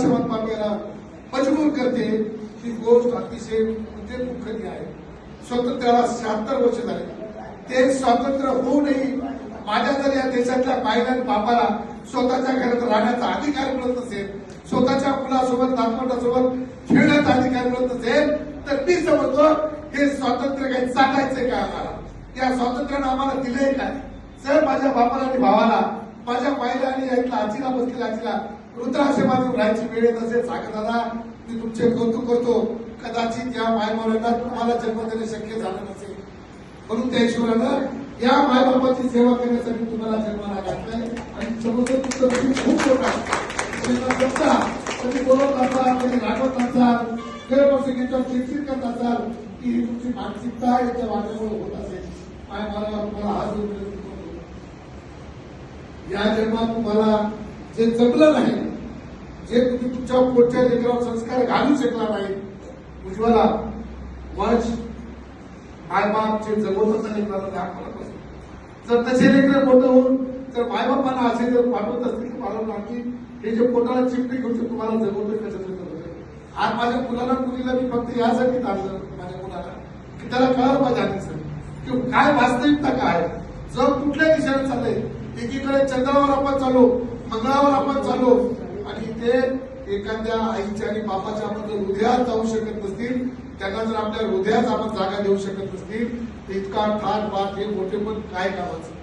वृद्धाश्रमात पाठवायला मजबूर करते ही गोष्ट अतिशय म्हणजे दुःखदी आहे. स्वातंत्र्याला शहात्तर वर्ष झाले. ते स्वातंत्र्य होऊनही माझ्या जर या देशातल्या बायला बापाला स्वतःच्या घरात राहण्याचा अधिकार मिळत नसेल स्वतःच्या मुलासोबत नातवंडासोबत खेळण्याचा अधिकार मिळत नसेल तर मी समजतो हे स्वातंत्र्य काही चाटायचंय का आम्हाला? या स्वातंत्र्यानं आम्हाला दिलंय काय? जर माझ्या बापाला आणि भावाला माझ्या माईला आणि यातल्या आजीला बसलेल्या आजीला वृद्धाश्रमातून राहायची वेळ येत असेल सागर दादा मी तुमचे कौतुक करतो. कदाचित या मायमावळ्यांना तुम्हाला जन्म देणे शक्य झालं नसेल. म्हणून त्या ईश्वरानं या मायबापाची सेवा करण्यासाठी तुम्हाला जन्माला घातलंय. आणि समोर तुमचं खूप मोठं आहे. तुम्ही बोलत असाल तुम्ही रागवत असाल गैरप्रसंगीच्या चिडचिड करत असाल की ही तुमची मानसिकता याच्या वागण्यामुळे होत असेल. माय मला तुम्हाला हात जोडून या जन्मात तुम्हाला जे जमलं नाही जे तुम्ही तुमच्या पुढच्या लेकरावर संस्कार घालू शकला नाही उज्ज्वला वंश मायबापचे जगवत लेकराला दाखवलं पाहिजे. जर तसे लेकर मोठं होऊन जर मायबापांना असे जर पाठवत असतील तर मला आणखी हे जे पोटाला चिपटे घेऊन तुम्हाला जगवतोय कसं आज माझ्या मुलाला मुलीला मी फक्त यासाठी आणलं माझ्या मुलाला की त्याला कळलं पाहिजे आधी सर की काय वास्तविकता काय जर कुठल्या दिशेने चाललंय? एकीकडे चंद्रावर आपण चालू मंगळावर आपण चालू आणि ते एखाद्या आईच्या आणि बापाच्या आपण जर हृदयात जाऊ शकत नसतील त्यांना जर आपल्या हृदयात आपण जागा देऊ शकत नसतील तर इतका ठाण पाठ हे मोठे पण काय कामाचं?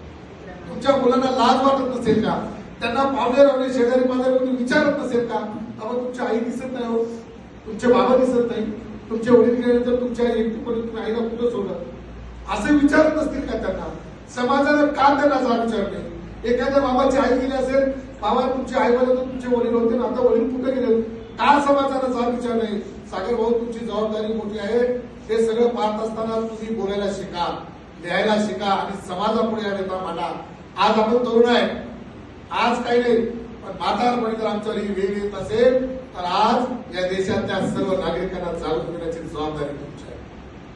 तुमच्या मुलांना लाज वाटत नसेल का? त्यांना पावले रावले शेजारी पाजारी कोणी विचारत नसेल का? अहो तुमची आई दिसत नाही हो. तुमचे बाबा दिसत नाही. तुमचे वडील गेल्यानंतर तुमच्या आई तुम्ही आईला कुठं सोडत? असे विचारत नसतील का त्यांना? समाजाला का त्यांना जाग विचार नाही एखाद्या बाबाची आई गेली असेल बाबा तुमचे आई वडील तुमचे वडील होते ना आता वडील कुठे गेले? का समाजाला जाग विचार नाही? सागर भाऊ तुमची जबाबदारी मोठी आहे. हे सगळं पाहत असताना तुम्ही बोलायला शिका लिहायला शिका आणि समाजापुढे या नेता मांडा. आज आपण तरुण आहे. आज काही नाही पण म्हातारपणी जर आमच्यावर ही वेळ येत असेल तर आज या देशातल्या सर्व नागरिकांना जागृत करण्याची जबाबदारी तुमची आहे.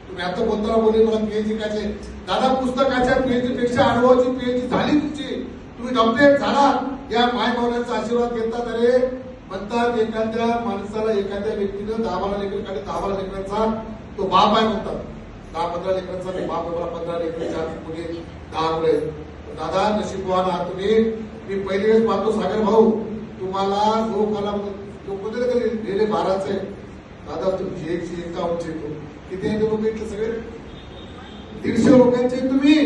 तुम्ही आता बोलताना बोलले मला पीएचडी काचे दादा पुस्तकाच्या पीएचडी पेक्षा अनुभवाची पीएचडी झाली तुमची. तुम्ही डॉक्टरेट झाला या माय आशीर्वाद घेतात अरे म्हणतात एखाद्या माणसाला एखाद्या व्यक्तीनं दहा बारा लेकराकडे दहा बारा लेकरांचा तो बाप आहे म्हणतात. दहा पंधरा लेकरांचा मी बाप आहे, मला पंधरा लेकरांच्या मुली दहा मुले दादा नशीबवान आहात तुम्ही. मी पहिली वेळेस पाहतो सागर भाऊ तुम्हाला जो मला जो कुठे तरी मारायचं आहे. दादा तुमची एकशे एकावन्नचे किती आहे लोक इथले सगळे? दीडशे लोकांचे तुम्ही.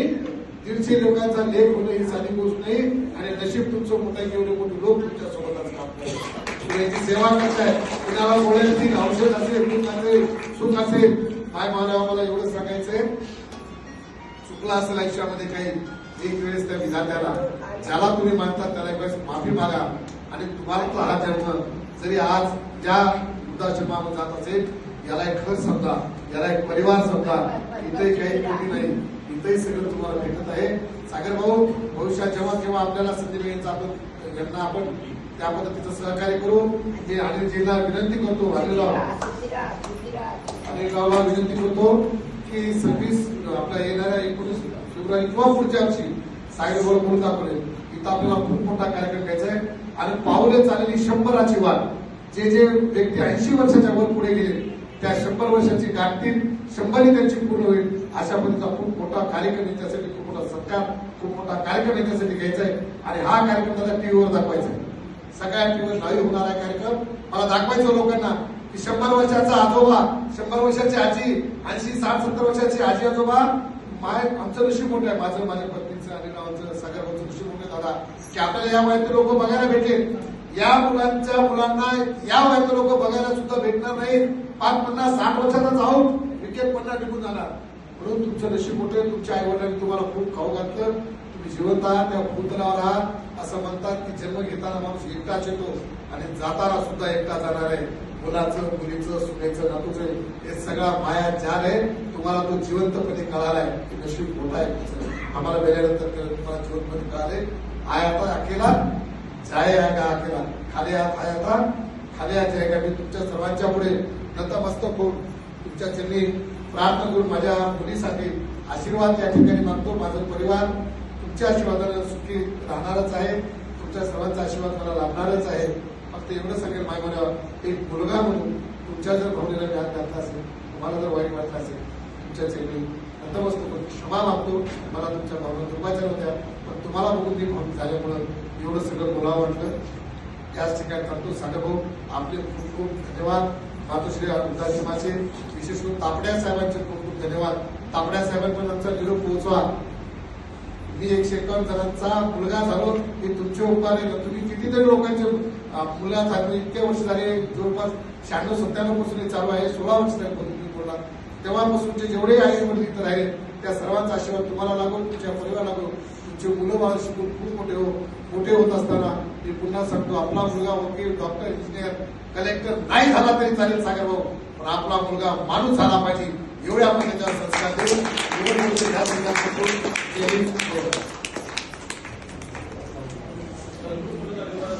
दीडशे लोकांचा लेख होणं ही साधी गोष्ट नाही आणि नशीब तुमचं मोठं आहे एवढे मोठे लोक तुमच्या सोबतच काम करतात. याची सेवा करताय कुणाला ती औषध असेल दुःख असेल सुख असेल. काय मला मला एवढं सांगायचंय? चुकला असेल आयुष्यामध्ये काही. एक वेळेस त्या विधात्याला ज्याला तुम्ही मानतात त्याला एक वेळेस माफी मागा. आणि तुम्हाला तो हा जन्म जरी आज ज्या वृद्धाश्रमामध्ये जात असेल याला एक घर समजा याला एक परिवार समजा इथे काही कोणी नाही. इथंही सगळं तुम्हाला भेटत आहे. सागर भाऊ भविष्यात जेव्हा जेव्हा आपल्याला संधी मिळेल आपण यांना आपण त्या पद्धतीचं सहकार्य करू. मी अनिलजीला विनंती करतो अनिलराव अनिलरावला विनंती करतो की सव्वीस आपल्या येणाऱ्या एकोणीस फेब्रुवारी किंवा पुढच्या वर्षी सागर भाऊ बोलत आपण इथं आपल्याला खूप मोठा कार्यक्रम घ्यायचा आहे. आणि पावले चाललेली शंभराची वाट जे जे व्यक्ती ऐंशी वर्षाच्या वर पुढे गेले त्या शंभर वर्षाची गाठतील. शंभरी त्यांची पूर्ण होईल. अशा पद्धतीचा खूप मोठा कार्यक्रम याच्यासाठी खूप मोठा सत्कार खूप मोठा कार्यक्रम याच्यासाठी घ्यायचा आहे. आणि हा कार्यक्रम त्याला टीव्हीवर दाखवायचा आहे. सगळ्या टीव्हीवर लाईव्ह होणार आहे कार्यक्रम. मला दाखवायचं लोकांना की शंभर वर्षाचा आजोबा शंभर वर्षाची आजी ऐंशी साठ सत्तर वर्षाची आजी आजोबा माय आमचं ऋषी मोठं आहे. माझं माझ्या पत्नीचं आणि नावाचं सगळ्यांचं ऋषी मोठं दादा की आपल्याला या वयातले लोक बघायला भेटेल. या मुलांच्या मुलांना या वयात लोक बघायला सुद्धा भेटणार नाही पाच पन्नास साठ वर्षाचा आहोत. विकेट पन्नास निघून जाणार. म्हणून तुमचं नशीब मोठे तुमच्या आई वडिलांनी तुम्हाला खूप खाऊ घातलं. तुम्ही जिवंत आहात त्या भूतलावर आहात असं म्हणतात की जन्म घेताना माणूस एकटाच येतो आणि जाताना सुद्धा एकटा जाणार आहे. मुलाचं मुलीचं सुनेचं नातूचं हे सगळा माया जाल आहे. तुम्हाला तो जिवंतपणे कळालाय की नशीब मोठा आहे आम्हाला वेळेनंतर तुम्हाला जिवंतपणे कळाले. आय आता अकेला. जाय आहे का अकेला. खाली आत आय आता. खाली आत आहे का मी तुमच्या सर्वांच्या पुढे नतमस्तक होऊन तुमच्या चरणी प्रार्थना करून माझ्या मुलीसाठी आशीर्वाद या ठिकाणी मागतो. माझा परिवार तुमच्या आशीर्वादाने सुखी राहणारच आहे. तुमच्या सर्वांचा आशीर्वाद मला लाभणारच आहे. फक्त एवढं सांगेल मायमान्यावर एक मुलगा म्हणून तुमच्या जर भावनेला व्याज घातला असेल तुम्हाला जर वाईट वाटलं असेल तुमच्या चेहरी नतमस्तक पण क्षमा मागतो. मला तुमच्या भावना दुर्वाच्या होत्या. पण तुम्हाला बघून ती भावनिक झाल्यामुळं एवढं सगळं बोलावं वाटलं. त्याच ठिकाणी करतो साधभाऊ आपले खूप खूप धन्यवाद. मातोश्री वृद्धाश्रमाचे विशेष करून तापड्या साहेबांचे खूप खूप धन्यवाद. तापड्या साहेबांपर्यंतचा निरोप पोहोचवा. मी एकशे एकावन्न जणांचा मुलगा झालो. हे तुमचे उपकार आहे. तुम्ही कितीतरी लोकांचे मुलगा झाले. इतके वर्ष झाले. जवळपास शहाण्णव सत्त्याण्णवपासून हे चालू आहे. सोळा वर्ष झाले तुम्ही बोलला. तेव्हापासूनचे जेवढे आहे वडील इथं त्या सर्वांचा आशीर्वाद तुम्हाला लागो तुमच्या परिवार लागो. जे मुलं बाळ शिकून खूप मोठे हो मोठे होत असताना मी पुन्हा सांगतो आपला मुलगा वकील डॉक्टर इंजिनियर कलेक्टर नाही झाला तरी चालेल सागर भाऊ. पण आपला मुलगा माणूस झाला पाहिजे एवढे आपण त्याच्यावर संस्कार देऊ. एवढे